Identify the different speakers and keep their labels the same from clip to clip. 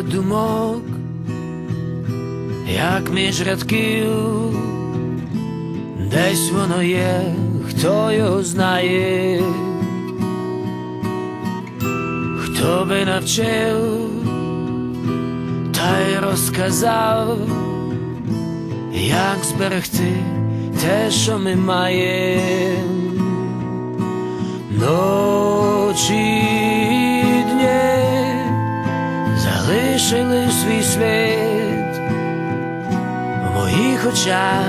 Speaker 1: Серед думок, як між рядків, десь воно є, хто його знає, хто би навчив та й розказав, як зберегти те, що ми маємо. Ночі залишили свій слід в моїх очах.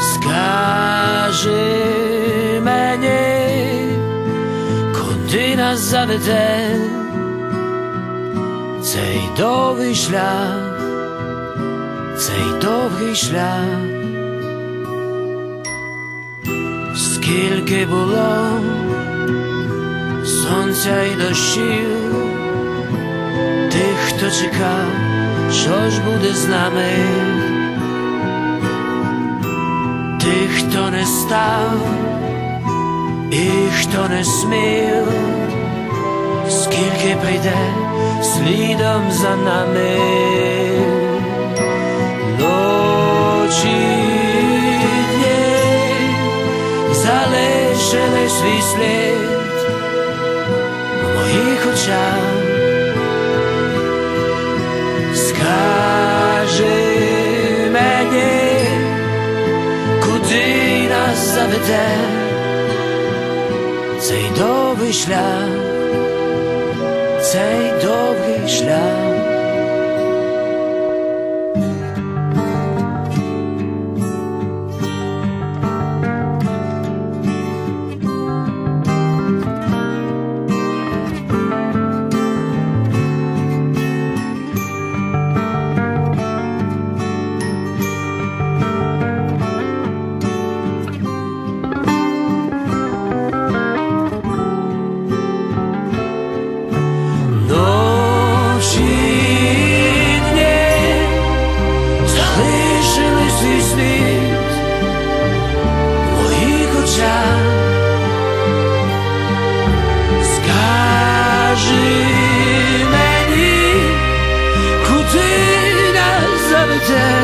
Speaker 1: Скажи мені, куди нас заведе цей довгий шлях, цей довгий шлях. Скільки було сонця й дощів, тих, хто чекав, що ж буде з нами, тих, хто не став, і хто не смів, скільки прийде слідом за нами, ночі дні залишили свій слід в моїх очах. Заведе цей довгий шлях, цей довгий шлях. Нас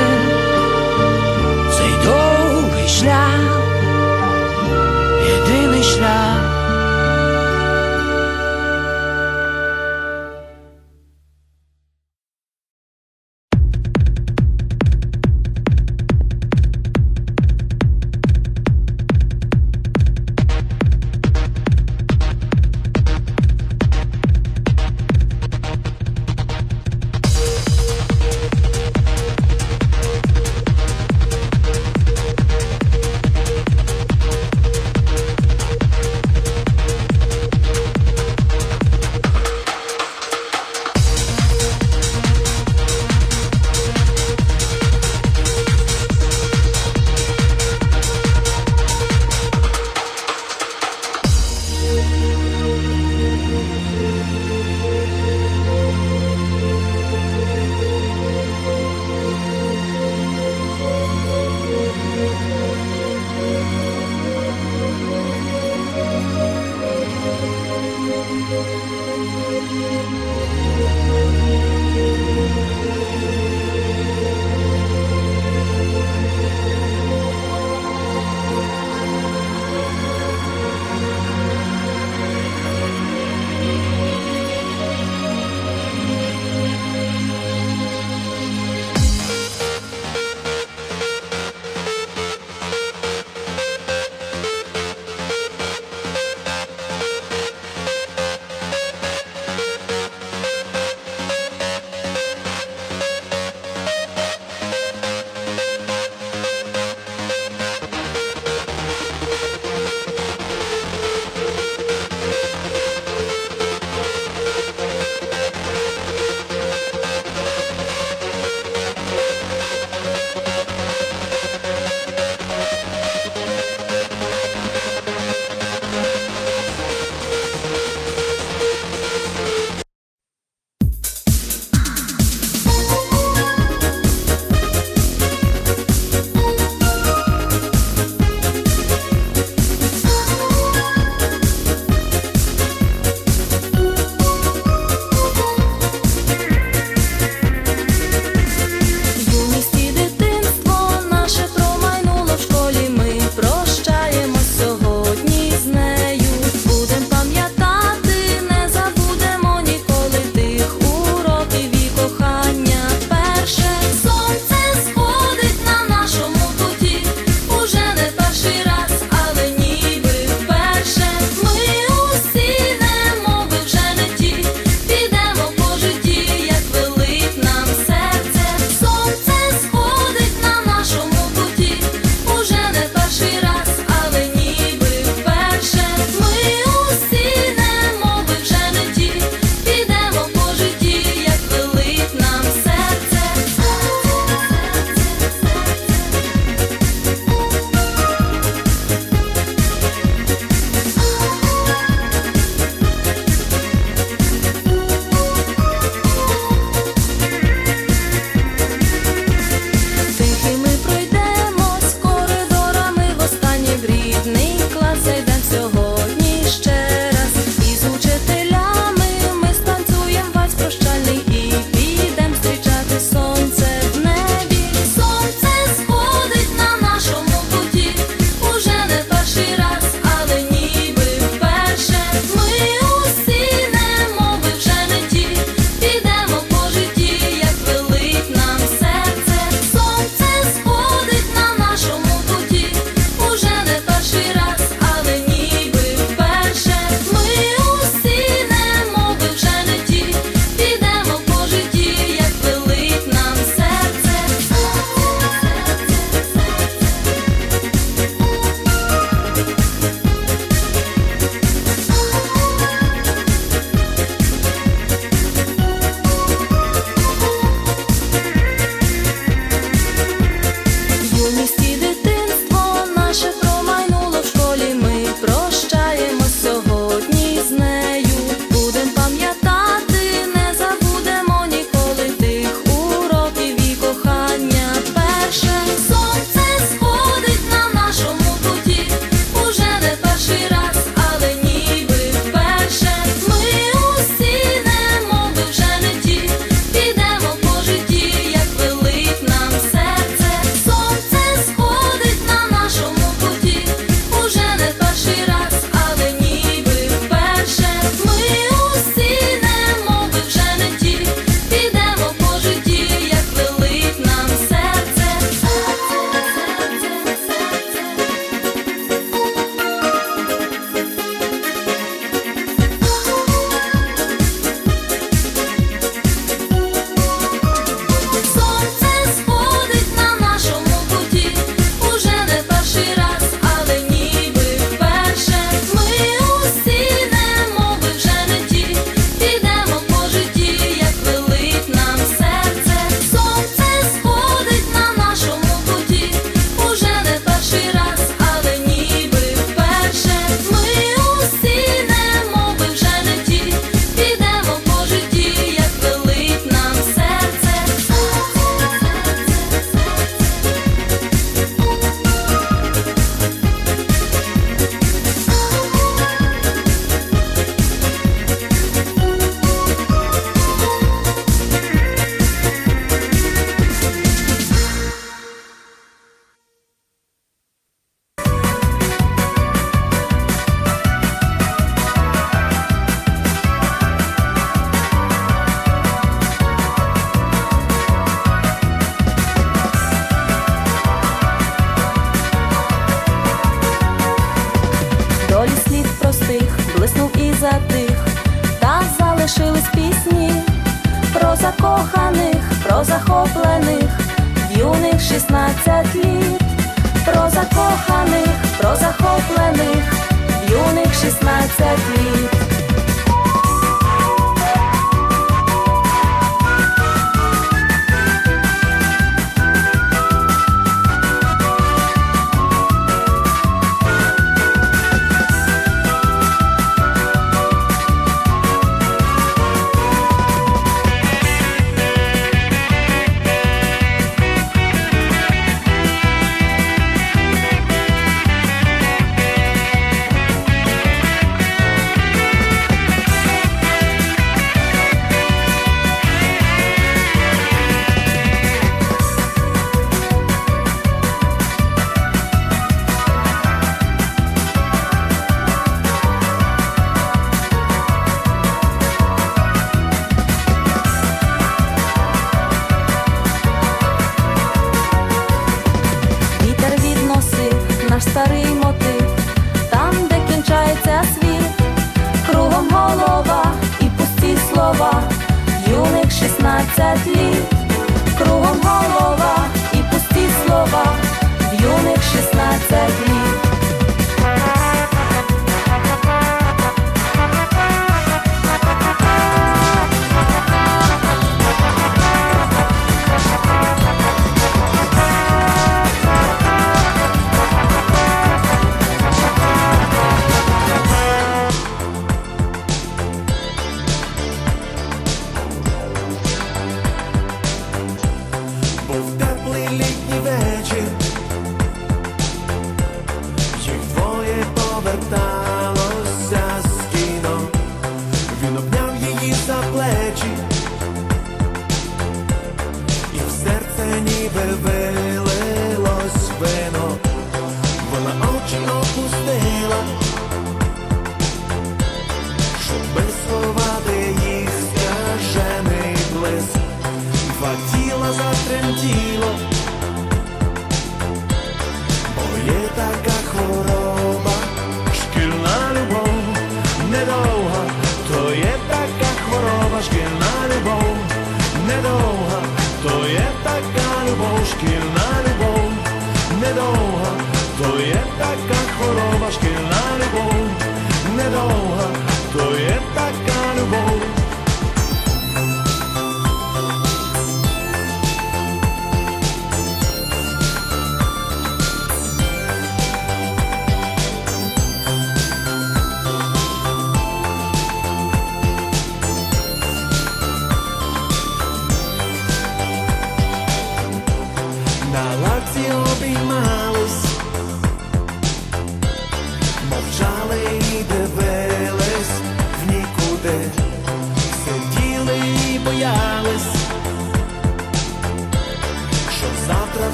Speaker 2: шістнадцять літ, про закоханих, про захоплених, юних шістнадцять літ. шістнадцять літ, кругом голова і пусті слова, юних шістнадцять літ.
Speaker 3: baby. You.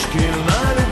Speaker 3: Дорожки на любов.